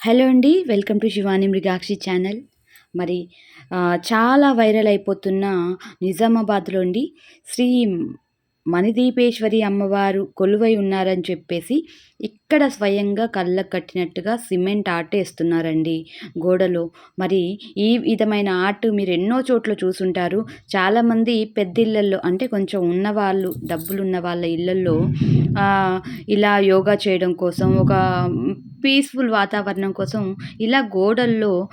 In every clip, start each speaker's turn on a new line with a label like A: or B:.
A: Hello అండి welcome to Shivani Mrugakshi channel. మరి చాలా వైరల్ అయిపోతున్న నిజామాబాద్లో అండి శ్రీ మణిదీపేశ్వరి అమ్మవారు కొలువై ఉన్నారని చెప్పేసి ఇక్కడ స్వయంగా కళ్ళకు కట్టినట్టుగా సిమెంట్ ఆర్ట్ వేస్తున్నారండి గోడలో. మరి ఈ విధమైన ఆర్ట్ మీరు ఎన్నో చోట్ల చూసుంటారు. చాలామంది పెద్ద ఇళ్ళల్లో అంటే కొంచెం ఉన్నవాళ్ళు డబ్బులు ఉన్న వాళ్ళ ఇళ్ళల్లో ఇలా యోగా చేయడం కోసం ఒక పీస్ఫుల్ వాతావరణం కోసం ఇలా గోడల్లో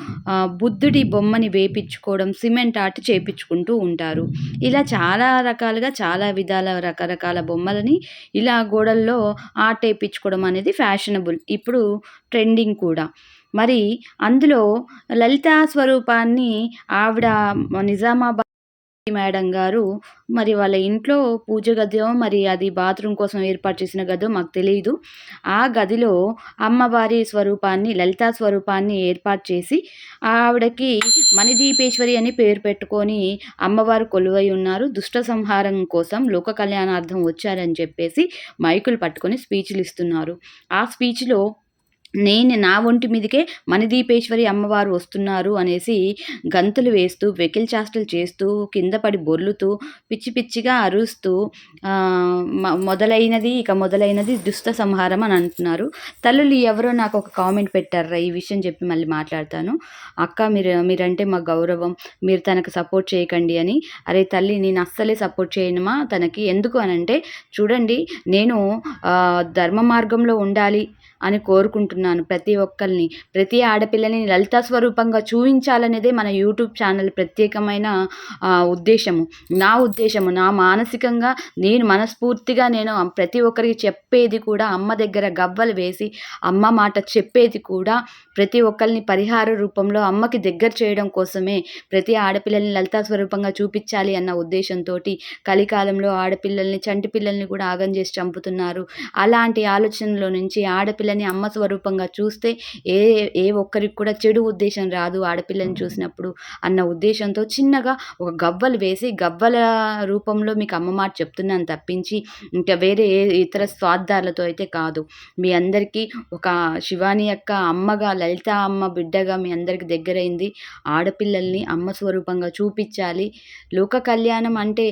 A: బుద్ధుడి బొమ్మని వేపించుకోవడం సిమెంట్ ఆర్ట్ చేపించుకుంటూ ఉంటారు. ఇలా చాలా రకాలుగా చాలా విధాల రకరకాల బొమ్మలని ఇలా గోడల్లో ఆర్ట్ వేయించుకోవడం అనేది ఫ్యాషనబుల్. ఇప్పుడు ట్రెండింగ్ కూడా. మరి అందులో లలితా స్వరూపాన్ని ఆవిడ నిజామాబాద్ మేడం గారు. మరి వాళ్ళ ఇంట్లో పూజ గదో మరి అది బాత్రూమ్ కోసం ఏర్పాటు చేసిన గదో మాకు తెలియదు ఆ గదిలో అమ్మవారి స్వరూపాన్ని లలితా స్వరూపాన్ని ఏర్పాటు చేసి ఆవిడకి మణిదీపేశ్వరి అని పేరు పెట్టుకొని అమ్మవారు కొలువై ఉన్నారు. దుష్ట సంహారం కోసం లోక కళ్యాణార్థం వచ్చారని చెప్పేసి మైకులు పట్టుకొని స్పీచ్లు ఇస్తున్నారు. ఆ స్పీచ్లో నేను నా ఒంటి మీదకే మణిదీపేశ్వరి అమ్మవారు వస్తున్నారు అనేసి గంతులు వేస్తూ వెకిల్ చేష్టలు చేస్తూ కింద పడి బొర్లుతూ పిచ్చి పిచ్చిగా అరుస్తూ మొదలైనది ఇక మొదలైనది దుష్ట సంహారం అని అంటున్నారు. తల్లులు ఎవరో నాకు ఒక కామెంట్ పెట్టారా ఈ విషయం చెప్పి మళ్ళీ మాట్లాడతాను. అక్క మీరు మీరంటే మా గౌరవం మీరు తనకు సపోర్ట్ చేయకండి అని. అరే తల్లి నేను అస్సలే సపోర్ట్ చేయనుమా తనకి? ఎందుకు అని అంటే చూడండి నేను ధర్మ మార్గంలో ఉండాలి అని కోరుకుంటున్నాను ప్రతి ఒక్కరిని. ప్రతి ఆడపిల్లని లలిత స్వరూపంగా చూపించాలనేదే మన యూట్యూబ్ ఛానల్ ప్రత్యేకమైన ఉద్దేశము. నా ఉద్దేశము నా మానసికంగా నేను మనస్ఫూర్తిగా నేను ప్రతి ఒక్కరికి చెప్పేది కూడా అమ్మ దగ్గర గవ్వలు వేసి అమ్మ మాట చెప్పేది కూడా ప్రతి ఒక్కరిని పరిహార రూపంలో అమ్మకి దగ్గర చేయడం కోసమే ప్రతి ఆడపిల్లల్ని లలితా స్వరూపంగా చూపించాలి అన్న ఉద్దేశంతో కలికాలంలో ఆడపిల్లల్ని చంటి పిల్లల్ని కూడా ఆగం చేసి చంపుతున్నారు. అలాంటి ఆలోచనలో నుంచి ఆడపిల్ల ఆడపిల్లని అమ్మ స్వరూపంగా చూస్తే ఏ ఏ ఒక్కరికి కూడా చెడు ఉద్దేశం రాదు ఆడపిల్లని చూసినప్పుడు అన్న ఉద్దేశంతో చిన్నగా ఒక గవ్వలు వేసి గవ్వల రూపంలో మీకు అమ్మ మాట చెప్తున్నాను తప్పించి ఇంకా వేరే ఏ ఇతర స్వార్థాలతో అయితే కాదు. మీ అందరికీ ఒక శివాని యొక్క అమ్మగా లలిత అమ్మ బిడ్డగా మీ అందరికి దగ్గరైంది. ఆడపిల్లల్ని అమ్మ స్వరూపంగా చూపించాలి. లోక కళ్యాణం అంటే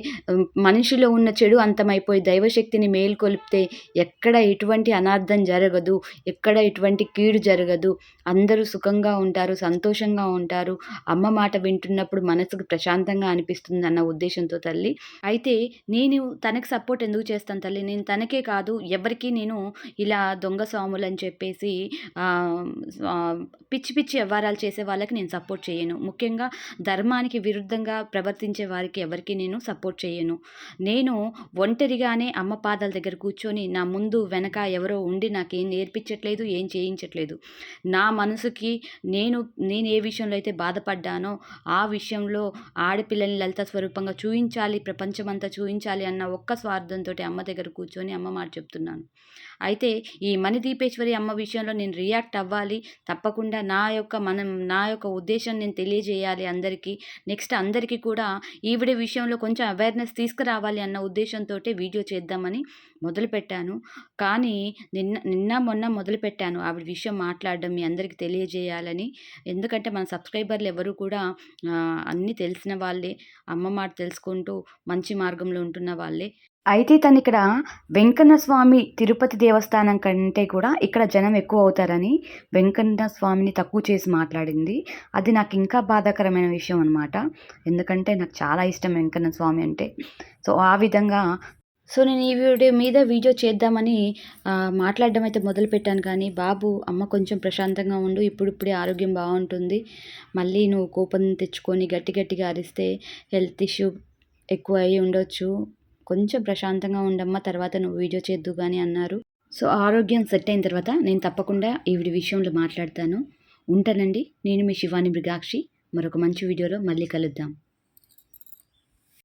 A: మనిషిలో ఉన్న చెడు అంతమైపోయి దైవశక్తిని మేల్కొలిపితే ఎక్కడ ఎటువంటి అనార్థం జరగదు. ఎక్కడ ఎటువంటి కీడు జరగదు. అందరూ సుఖంగా ఉంటారు సంతోషంగా ఉంటారు. అమ్మ మాట వింటున్నప్పుడు మనసుకు ప్రశాంతంగా అనిపిస్తుంది అన్న ఉద్దేశంతో తల్లి. అయితే నేను తనకి సపోర్ట్ ఎందుకు చేస్తాను తల్లి? నేను తనకే కాదు ఎవరికి నేను ఇలా దొంగ స్వాములు అని చెప్పేసి పిచ్చి పిచ్చి వ్యవహారాలు చేసే వాళ్ళకి నేను సపోర్ట్ చేయను. ముఖ్యంగా ధర్మానికి విరుద్ధంగా ప్రవర్తించే వారికి ఎవరికి నేను సపోర్ట్ చేయను. నేను ఒంటరిగానే అమ్మ పాదాల దగ్గర కూర్చొని నా ముందు వెనక ఎవరో ఉండి నాకేం నేర్పించట్లేదు ఏం చేయించట్లేదు. నా మనసుకి నేను నేను ఏ విషయంలో అయితే బాధపడ్డానో ఆ విషయంలో ఆడపిల్లని లలిత స్వరూపంగా చూయించాలి ప్రపంచమంతా చూయించాలి అన్న ఒక్క స్వార్థంతో అమ్మ దగ్గర కూర్చొని అమ్మ మాట చెప్తున్నాను. అయితే ఈ మణిదీపేశ్వరి అమ్మ విషయంలో నేను రియాక్ట్ అవ్వాలి. తప్పకుండా నా యొక్క మనం నా యొక్క ఉద్దేశం నేను తెలియజేయాలి అందరికీ. నెక్స్ట్ అందరికీ కూడా ఈవిడ విషయంలో కొంచెం అవేర్నెస్ తీసుకురావాలి అన్న ఉద్దేశంతో వీడియో చేద్దామని మొదలుపెట్టాను. కానీ నిన్న నిన్న మొన్న మొదలుపెట్టాను ఆవిడ విషయం మాట్లాడడం మీ అందరికీ తెలియజేయాలని. ఎందుకంటే మన సబ్స్క్రైబర్లు ఎవరు కూడా అన్నీ తెలిసిన వాళ్ళే. అమ్మ మాట తెలుసుకుంటూ మంచి మార్గంలో ఉంటున్న వాళ్ళే. అయితే తను ఇక్కడ వెంకన్న స్వామి తిరుపతి దేవస్థానం కంటే కూడా ఇక్కడ జనం ఎక్కువ అవుతారని వెంకన్న స్వామిని తక్కువ చేసి మాట్లాడింది. అది నాకు ఇంకా బాధాకరమైన విషయం అనమాట ఎందుకంటే నాకు చాలా ఇష్టం వెంకన్న స్వామి అంటే. సో ఆ విధంగా సో నేను ఈ వీడియో మీద వీడియో చేద్దామని మాట్లాడడం అయితే మొదలుపెట్టాను కానీ బాబు అమ్మ కొంచెం ప్రశాంతంగా ఉండు ఇప్పుడిప్పుడే ఆరోగ్యం బాగుంటుంది. మళ్ళీ నువ్వు కోపం తెచ్చుకొని గట్టి గట్టిగా అరిస్తే హెల్త్ ఇష్యూ ఎక్కువ అయ్యి ఉండొచ్చు. కొంచెం ప్రశాంతంగా ఉండమ్మా తర్వాత నువ్వు వీడియో చేద్దు కానీ అన్నారు. సో ఆరోగ్యం సెట్ అయిన తర్వాత నేను తప్పకుండా ఈవిడి విషయంలో మాట్లాడతాను. ఉంటానండి. నేను మీ శివాని మృగాక్షి. మరొక మంచి వీడియోలో మళ్ళీ కలుద్దాం.